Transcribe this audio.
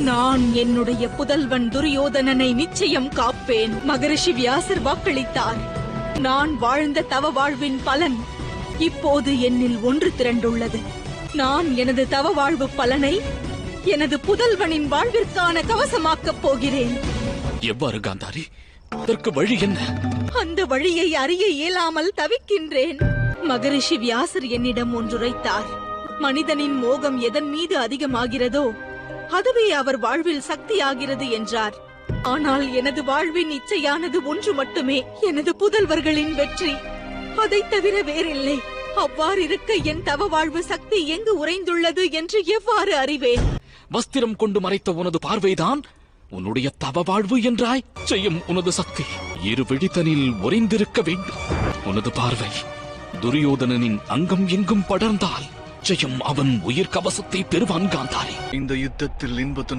நான் என்னுடைய புதல்வன் துரியோதனனை நிச்சயம் காப்பேன். மகரிஷி வியாசர் வாக்களித்தார். நான் வாழ்ந்த தவ வாழ்வின் பலன் இப்போது என்னில் ஒன்று திரண்டுள்ளது. நான் எனது தவ வாழ்வு பலனை எனது புதல்வனின் வாழ்விற்கான கவசமாக்கப் போகிறேன். எவ்வாறு காந்தாரி? அதற்கு வழி என்ன? அந்த வழியை அறிய இயலாமல் தவிக்கின்றேன். மகரிஷி வியாசர் என்னிடம் ஒன்றுரைத்தார். மனிதனின் மோகம் எதன் மீது அதிகமாகிறதோ அதுவே அவர் வாழ்வில் சக்தியாகிறது என்றார். ஆனால் எனது வாழ்வின் இச்சையானது ஒன்று மட்டுமே எனது புதல்வர்களின் வெற்றி. அதைத் தவிர வேறில்லை. அவ்வாறு இருக்க என் தவ வாழ்வு சக்தி எங்கு உறைந்துள்ளது என்று எவ்வாறு அறிவேன்? வஸ்திரம் கொண்டு மறைத்த உனது பார்வைதான் உன்னுடைய தவ வாழ்வு என்றாய். செய்யும் உனது சக்தி இரு விழித்தனில் உறைந்திருக்க வேண்டும். உனது பார்வை துரியோதனனின் அங்கம் எங்கும் படர்ந்தால் நிச்சயம் அவன் உயிர் கவசத்தை பெறுவான் காந்தாரி. இந்த யுத்தத்தில் இன்ப